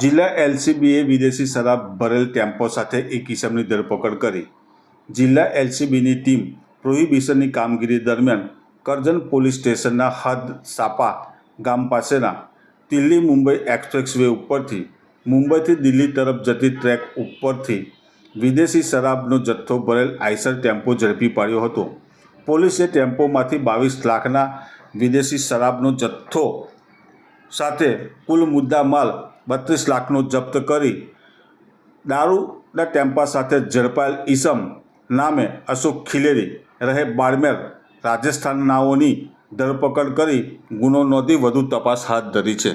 જિલ્લા એલસીબીએ વિદેશી શરાબ ભરેલ ટેમ્પો સાથે એક કિસમની ધરપકડ કરી. જિલ્લા એલસીબીની ટીમ પ્રોહિબિશનની કામગીરી દરમિયાન કરજણ પોલીસ સ્ટેશનના હદ સાપા ગામ પાસેના દિલ્હી મુંબઈ એક્સપ્રેસ વે ઉપરથી મુંબઈથી દિલ્હી તરફ જતી ટ્રેક ઉપરથી વિદેશી શરાબનો જથ્થો ભરેલ આઈસર ટેમ્પો ઝડપી પાડ્યો હતો. પોલીસે ટેમ્પોમાંથી બાવીસ લાખના વિદેશી શરાબનો જથ્થો સાથે કુલ મુદ્દા માલ બત્રીસ લાખનો જપ્ત કરી દારૂના ટેમ્પા સાથે ઝડપાયેલ ઈસમ નામે અશોક ખિલેરી રહે બાડમેર. રાજસ્થાનનાઓની ધરપકડ કરી ગુનો નોંધી વધુ તપાસ હાથ ધરી છે.